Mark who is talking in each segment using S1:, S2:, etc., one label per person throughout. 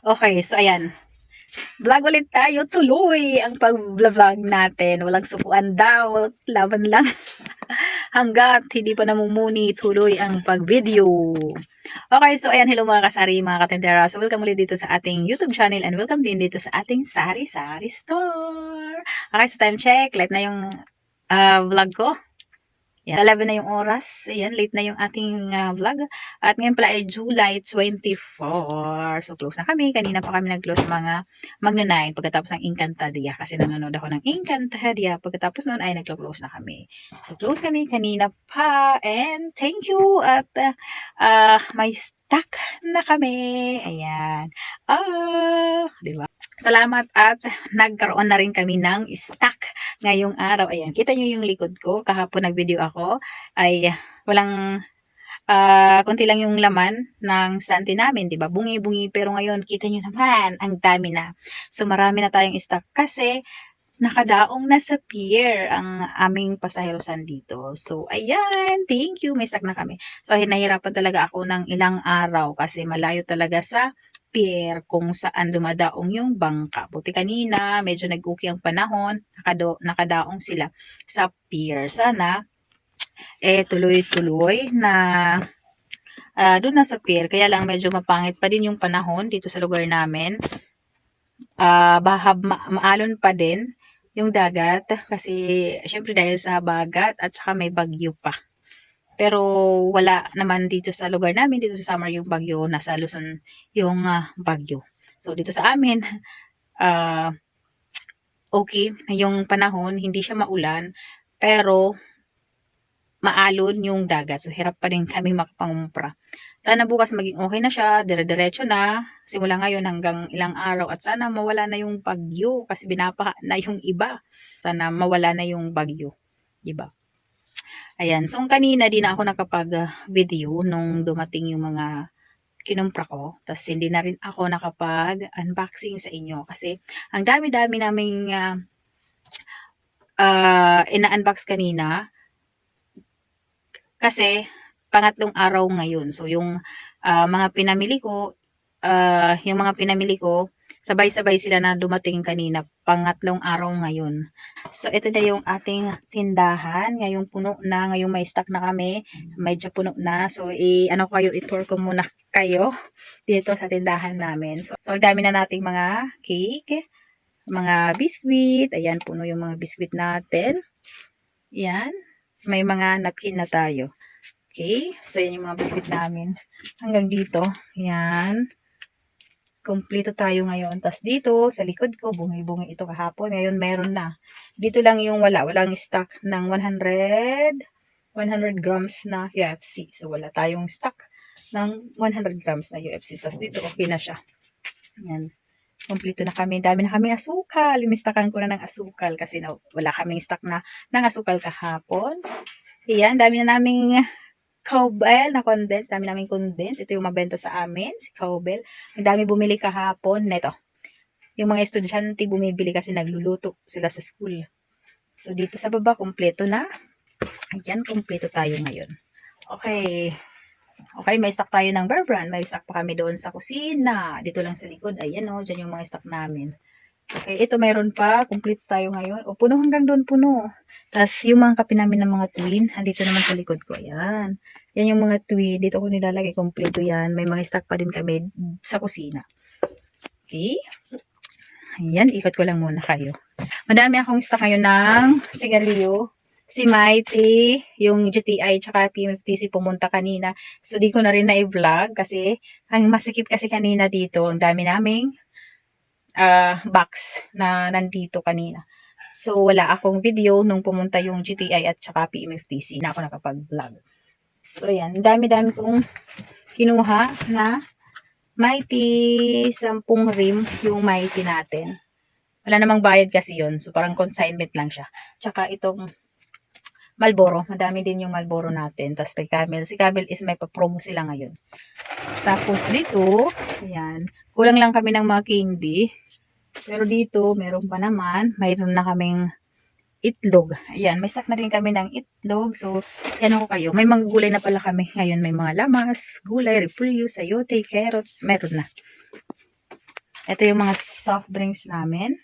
S1: Okay, so ayan. Vlog ulit tayo. Tuloy ang pag-vlog natin. Walang sukuan daw. Laban lang. Hanggat hindi pa namumuni, tuloy ang pag-video. Okay, so ayan. Hello mga kasari, mga katendera. So welcome ulit dito sa ating YouTube channel and welcome din dito sa ating Sari Sari Store. Okay, so time check. Late na yung ah, vlog ko. Yan, 11 na yung oras. Ayan, late na yung ating ah, vlog. At ngayon pala ay July 24. So, close na kami. Kanina pa kami nag-close mga magna-9 pagkatapos ng Encantadia. Kasi nanonood ako ng Encantadia. Pagkatapos noon ay nag-close na kami. So, close kami kanina pa. And thank you. At ah, ah, may stock na kami. Ayan. Ah, di ba? Salamat at nagkaroon na rin kami ng stock ngayong araw. Ayan, kita nyo yung likod ko. Kahapon nag-video ako ay walang ah konti lang yung laman ng stante namin, 'di ba? Bungi-bungi pero ngayon kita nyo naman, ang dami na. So marami na tayong stock kasi nakadaong na sa pier ang aming pasaherosan dito. So ayan, thank you, may stock na kami. So nahirapan talaga ako ng ilang araw kasi malayo talaga sa pier kung saan dumadaong yung bangka. Buti kanina, medyo nag-okay ang panahon, nakado, nakadaong sila sa pier. Sana eh tuloy-tuloy na ah, doon na sa pier. Kaya lang medyo mapangit pa din yung panahon dito sa lugar namin. Ah, bahab ma- maalon pa din yung dagat kasi syempre dahil sa bagat at saka may bagyo pa. Pero wala naman dito sa lugar namin, dito sa summer yung bagyo, nasa Luzon yung ah, bagyo. So dito sa amin, ah okay, yung panahon, hindi siya maulan, pero maalon yung dagat. So, hirap pa rin kami makapangumpra. Sana bukas maging okay na siya, dire-diretso na, simula ngayon hanggang ilang araw. At sana mawala na yung bagyo, kasi binapaha na yung iba. Sana mawala na yung bagyo. Diba? Ayan. So, kanina din ako nakapag-video nung dumating yung mga kinumpra ko. Tapos, hindi na rin ako nakapag-unboxing sa inyo. Kasi, ang dami-dami naming uh, uh, ina-unbox kanina. Kasi, pangatlong araw ngayon. So, yung ah, mga pinamili ko, ah, yung mga pinamili ko, sabay-sabay sila na dumating kanina. Pangatlong araw ngayon. So, ito na yung ating tindahan. Ngayong puno na, ngayong may stock na kami. Medyo puno na. So, i ano kayo, i-tour ko muna kayo dito sa tindahan namin. So, so dami na nating mga cake, mga biscuit. Ayan, puno yung mga biscuit natin. Yan. May mga napkin na tayo. Okay? So, yan yung mga biscuit namin. Hanggang dito. Yan. Kompleto tayo ngayon. Tapos dito, sa likod ko, bungi-bungi ito kahapon. Ngayon, meron na. Dito lang yung wala. Walang stock ng 100 100 grams na UFC. So, wala tayong stock ng 100 grams na UFC. Tapos dito, okay na siya. Yan. Kompleto na kami. Dami na kami asukal. Inistakan ko na ng asukal kasi na, wala kaming stock na ng asukal kahapon. Yan. Dami na naming cowbell na condense. Dami namin condense. Ito yung mabenta sa amin, si cowbell. Ang dami bumili kahapon. Neto. Yung mga estudyante bumibili kasi nagluluto sila sa school. So, dito sa baba, kompleto na. Ayan, kompleto tayo ngayon. Okay. Okay, may stock tayo ng Bear Brand. May stock pa kami doon sa kusina. Dito lang sa likod. Ayan o, dyan yung mga stock namin. Okay, ito mayroon pa. Complete tayo ngayon. O, puno hanggang doon puno. Tapos, yung mga kape namin ng mga twin, andito naman sa likod ko. Ayan. Yan yung mga twin. Dito ko nilalagay kompleto yan. May mga stock pa din kami sa kusina. Okay. Ayan, ikot ko lang muna kayo. Madami akong stock ngayon ng sigarilyo. Si Mighty, yung GTI, tsaka PMFTC pumunta kanina. So, di ko na rin na-vlog kasi ang masikip kasi kanina dito, ang dami naming ah box na nandito kanina. So, wala akong video nung pumunta yung GTI at tsaka PMFTC na ako nakapag-vlog. So, ayan. Dami-dami kong kinuha na Mighty, 10 rim yung Mighty natin. Wala namang bayad kasi yon So, parang consignment lang siya. Tsaka itong Malboro. Madami din yung Malboro natin. Tapos kay Camel. Si Camel is may pa-promo sila ngayon. Tapos dito, ayan. Kulang lang kami ng mga candy. Pero dito, meron pa naman. Mayroon na kaming itlog. Ayan, may stock na rin kami ng itlog. So, yan ako kayo. May mga gulay na pala kami. Ngayon, may mga lamas, gulay, repolyo, sayote, carrots. Meron na. Ito yung mga soft drinks namin.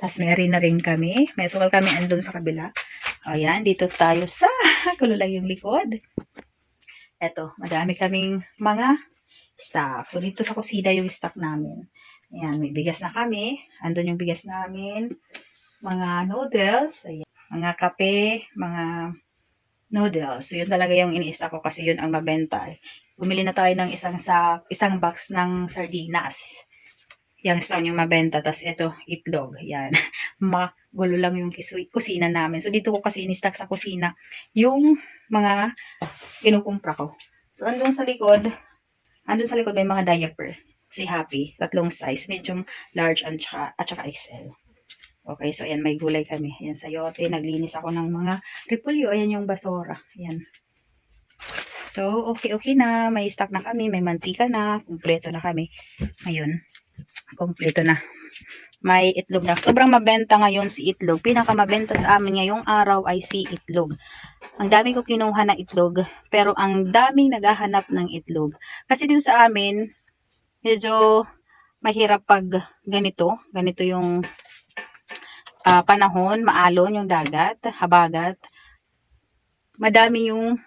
S1: Tapos may na rin kami. May sukal kami andun sa kabila. Ayan, dito tayo sa kulo lang yung likod. Ito, madami kaming mga stock. So, dito sa kusina yung stock namin. Ayan, may bigas na kami. Andun yung bigas namin. Mga noodles. Ayan. Mga kape. Mga noodles. So, yun talaga yung ini-stock ko kasi yun ang mabenta. eh. Bumili na tayo ng isang sa isang box ng sardinas. Yang stone yung mabenta. Tapos ito, itlog. Yan. Magulo lang yung kusina namin. So, dito ko kasi in-stock sa kusina yung mga kinukumpra ko. So, andun sa likod, andun sa likod may mga diaper. Si Happy, tatlong size, medium, large, at saka, at saka XL. Okay, so ayan, may gulay kami. Ayan, sayote, naglinis ako ng mga repolyo. Ayan yung basura. Ayan. So, okay, okay na. May stock na kami, may mantika na, kumpleto na kami. Ngayon, kumpleto na. May itlog na. Sobrang mabenta ngayon si itlog. Pinakamabenta sa amin ngayong araw ay si itlog. Ang dami ko kinuha na itlog, pero ang daming naghahanap ng itlog. Kasi dito sa amin, medyo mahirap pag ganito. Ganito yung ah, panahon, maalon yung dagat, habagat. Madami yung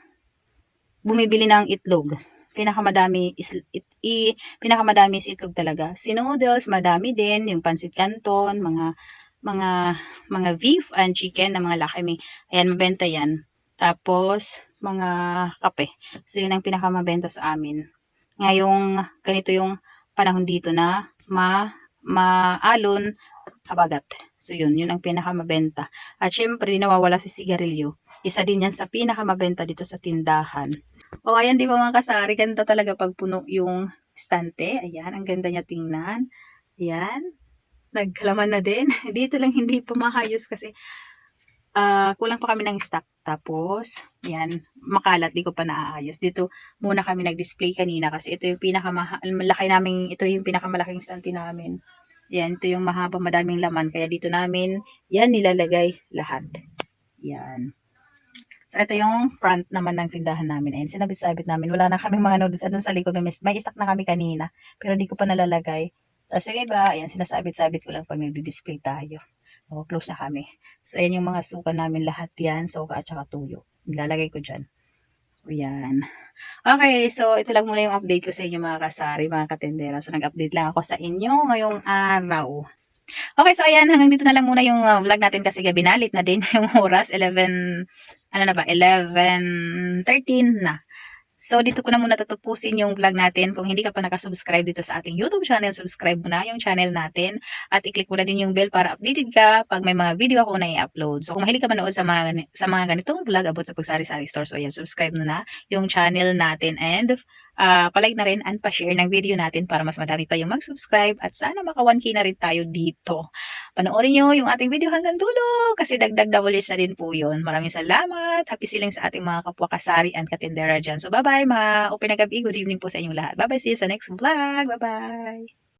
S1: bumibili ng itlog. Pinakamadami is it, i, pinakamadami is itlog talaga. Si noodles, madami din, yung pansit canton, mga mga mga beef and chicken na mga lakami. Ayan, mabenta yan. Tapos, mga kape. So, yun ang pinakamabenta sa amin. Ngayong, ganito yung panahon dito na ma, maalon, habagat. So, yun. Yun ang pinakamabenta. At syempre, nawawala si sigarilyo. Isa din yan sa pinakamabenta dito sa tindahan. O, ayan, di ba mga kasari? Ganda talaga pag puno yung stante. Ayan, ang ganda niya tingnan. Ayan. Nagkalaman na din. Dito lang hindi pa maayos kasi ah kulang pa kami ng stock. Tapos, yan, makalat, di ko pa naaayos. Dito muna kami nag-display kanina kasi ito yung pinakamahal, malaki namin, ito yung pinakamalaking stante namin. Yan, ito yung mahaba, madaming laman. Kaya dito namin, yan, nilalagay lahat. Yan. So, ito yung front naman ng tindahan namin. Ayan, sinabit-sabit namin. Wala na kaming mga noodles. Ano sa likod, may, may stock na kami kanina. Pero di ko pa nalalagay. Tapos yung iba, ayan, sinasabit-sabit ko lang pag nag-display tayo. O, close na kami. So, ayan yung mga suka namin lahat yan. Suka at saka tuyo. Nilalagay ko dyan. O, yan. Okay, so ito lang muna yung update ko sa inyo mga kasari, mga katendera. So, nag-update lang ako sa inyo ngayong araw. Okay, so ayan, hanggang dito na lang muna yung uh, vlog natin kasi gabi na, late na din yung oras, 11, ano na ba, 11.13 na. So, dito ko na muna tatapusin yung vlog natin. Kung hindi ka pa nakasubscribe dito sa ating YouTube channel, subscribe mo na yung channel natin. At i-click mo na din yung bell para updated ka pag may mga video ako na i-upload. So, kung mahilig ka manood sa mga, sa mga ganitong vlog about sa pagsari-sari store, so ayan, subscribe mo na yung channel natin. And, uh, palike na rin and pa-share ng video natin para mas madami pa yung mag-subscribe. At sana maka 1K na rin tayo dito. Panoorin nyo yung ating video hanggang dulo kasi dagdag W's na din po yun. Maraming salamat. Happy siling sa ating mga kapwa kasari and katindera dyan. So, bye-bye na gabi. Good evening po sa inyong lahat. Bye-bye. See you sa next vlog. Bye-bye.